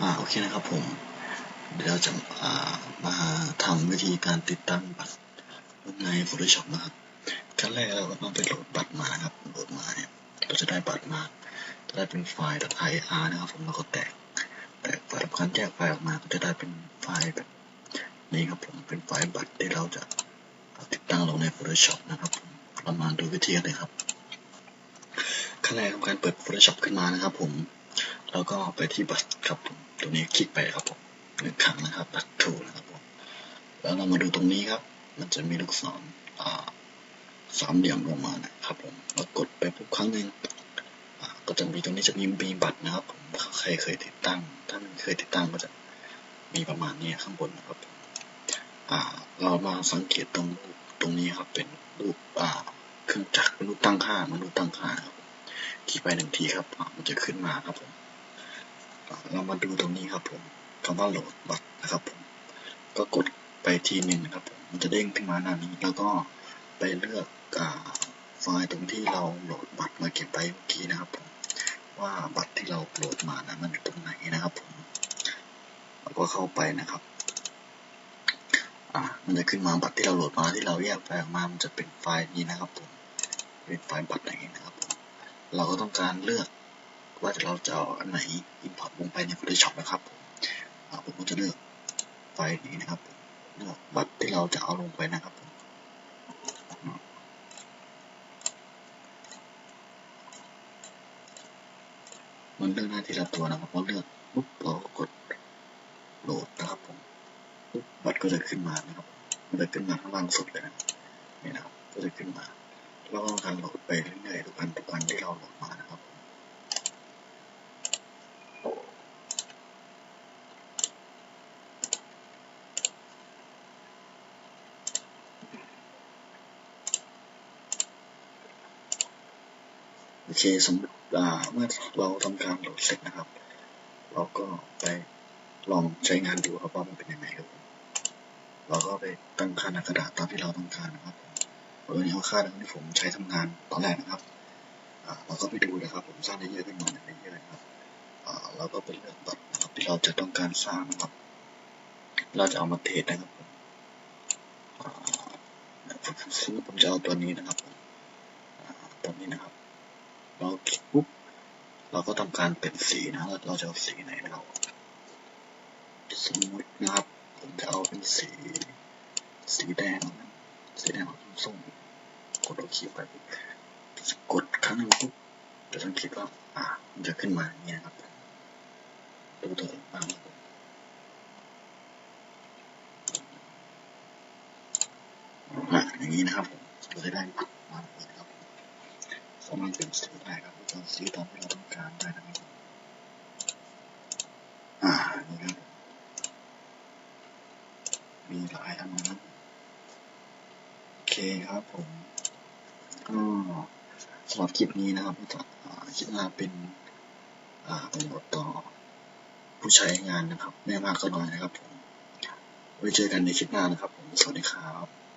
อ่าโอเคนะครับผม เดี๋ยวเราจะอ่ามาทำวิธีการติดตั้งบัตรใน Photoshop นะครับขั้นแรกเราก็ต้องไปโหลดบัตรมานะครับโหลดมาเนี่ยเราจะได้บัตรมาจะได้เป็นไฟล์ .ir นะครับผมแล้วก็แตกแตกไฟล์ทำการแยกไฟล์ออกมาก็จะได้เป็นไฟล์แบบนี้ครับผมเป็นไฟล์บัตรที่เราจะติดตั้งลงใน Photoshop นะครับผมเรามาดูวิธีกันเลยครับขั้นแรกทำการเปิด Photoshop ขึ้นมานะครับผม แล้วก็ไปที่บัตรครับผม ตรงนี้คลิกไปครับผมหนึ่งครั้งนะครับบัตรทูนะครับผมแล้วเรามาดูตรงนี้ครับ มันจะมีลูกศรสามเหลี่ยมลงมานะครับผมเรากดไปปุ๊บครั้งหนึ่งก็จะมีตรงนี้จะมีมีบัตรนะครับผมใครเคยติดตั้ง ถ้าไม่เคยติดตั้งก็จะมีประมาณนี้ข้างบนนะครับเรามาสังเกตตรงรูปตรงนี้ครับเป็นรูปเครื่องจักรเป็นรูปตั้งค่ามนุษย์ตั้งค่าครับคลิกไปหนึ่งทีครับมันจะขึ้นมาครับผม เรามาดูตรงนี้ครับผมคำว่าโหลดบัตรนะครับผม ก็กดไปทีหนึ่งนะครับผมมันจะเด้งขึ้นมาหน้านี้ แล้วก็ไปเลือกไฟล์ตรงที่เราโหลดบัตรมาเก็บไปเมื่อกี้นะครับผมว่าบัตรที่เราโหลดมานะมันอยู่ตรงไหนนะครับผมแล้วก็เข้าไปนะครับอ่ามันจะขึ้นมาบัตรที่เราโหลดมาที่เราแยกไฟล์ออกมามันจะเป็นไฟล์นี้นะครับผมเป็นไฟล์บัตรอย่างนี้นะครับผมเราก็ต้องการเลือก ว่าเราจะเอาอันไหน import ลงไปใน Photoshop นะครับผมก็จะเลือกไฟล์นี้นะครับเลือกบัตรที่เราจะเอาลงไปนะครับผมมันเลือกหน้าทีละตัวนะครับพอเลือกปุ๊บเราก็กดโหลดนะครับผมปุ๊บบัตรก็จะขึ้นมานะครับมันจะขึ้นมาข้างล่างสุดเลยนะนี่นะครับก็จะขึ้นมาเราก็ทำโหลดไปเรื่อยๆทุกอันทุกอันที่เราโหลดมานะครับ โอเคสมมติเมื่อเราทำการโหลดเสร็จนะครับ เราก็ไปลองใช้งานดูครับว่ามันเป็นยังไงครับเราก็ไปตั้งค่าในกระดาษตามที่เราต้องการนะครับโดยนี้ค่าที่ผมใช้ทำงานตอนแรกนะครับเราก็ไปดูนะครับ ผมสร้างได้เยอะขึ้นมาได้เยอะนะครับเราก็ไปเลือกบัตรนะครับที่เราจะต้องการสร้างนะครับ เราจะเอามาเทรดนะครับผมผมจะเอาตัวนี้นะครับ ตัวนี้นะครับ เราคลิกปุ๊บเราก็ทำการเป็นสีนะเราจะเอาสีไหนนะครับสมมตินะครับ ผมจะเอาเป็นสี สีแดงสีแดงส้มกดโอเคไปกดครั้งนึงปุ๊บจะสังเกตว่าอ่ามันจะขึ้นมาอย่างนี้นะครับดูตัวบ้างอ่าอย่างนี้นะครับผมเราจะได้มาแบบนี้ สามารถเป็นสีได้ครับเราสีตามที่เราต้องการได้นะครับอ่านี่ครับมีหลายอันนะครับโอเคครับผมก็สำหรับคลิปนี้นะครับคิดว่าเป็นประโยชน์ต่อผู้ใช้งานนะครับ ไม่มากก็น้อยนะครับผมไว้เจอกันในคลิปหน้านะครับผม สวัสดีครับ